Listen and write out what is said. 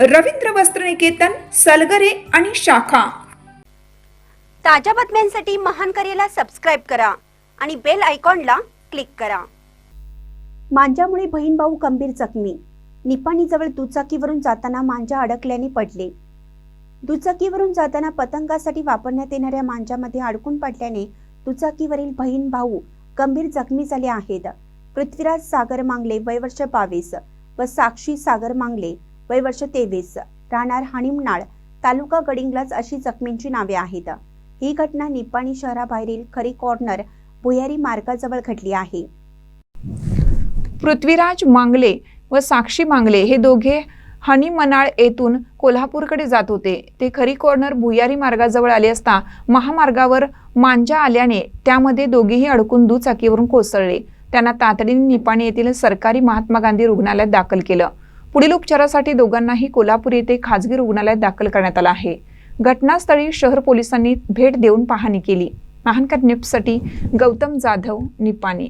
रवींद्र वस्त्रनिकेतन सलगरे आणि शाखा. ताज्या बातम्यांसाठी महान करेला सबस्क्राईब करा आणि बेल आयकॉनला क्लिक करा. मांजामुळे बहीण भाऊ गंभीर जखमी. निपाणीजवळ दुचाकीवरून जाताना मांजा अडकल्याने पडले. दुचाकीवरून जाताना पतंगासाठी वापरण्यात येणाऱ्या मांजामध्ये अडकून पडल्याने दुचाकीवरील बहीण भाऊ गंभीर जखमी झाले आहेत. पृथ्वीराज सागर मांगले वय वर्ष बावीस व साक्षी सागर मांगले वय वर्ष तेवीस. राहणार हाणिमनाळ तालुका गडिंगलाच अशी जखमींची नावे आहेत. ही घटना निपाणी शहराबाहेरील खरी कॉर्नर भुयारी मार्गाजवळ घडली आहे. पृथ्वीराज मांगले व साक्षी मांगले हे दोघे हनीमनाळ येथून कोल्हापूरकडे जात होते. ते खरी कॉर्नर भुयारी मार्गाजवळ आले असता महामार्गावर मांजा आल्याने त्यामध्ये दोघेही अडकून दुचाकीवरून कोसळले. त्यांना तातडीने निपाणी येथील सरकारी महात्मा गांधी रुग्णालयात दाखल केलं. पुढील उपचारासाठी दोघांनाही कोल्हापूर येथे खाजगी रुग्णालयात दाखल करण्यात आलं आहे. घटनास्थळी शहर पोलिसांनी भेट देऊन पाहणी केली. महानकर न्यूजसाठी गौतम जाधव निपाणी.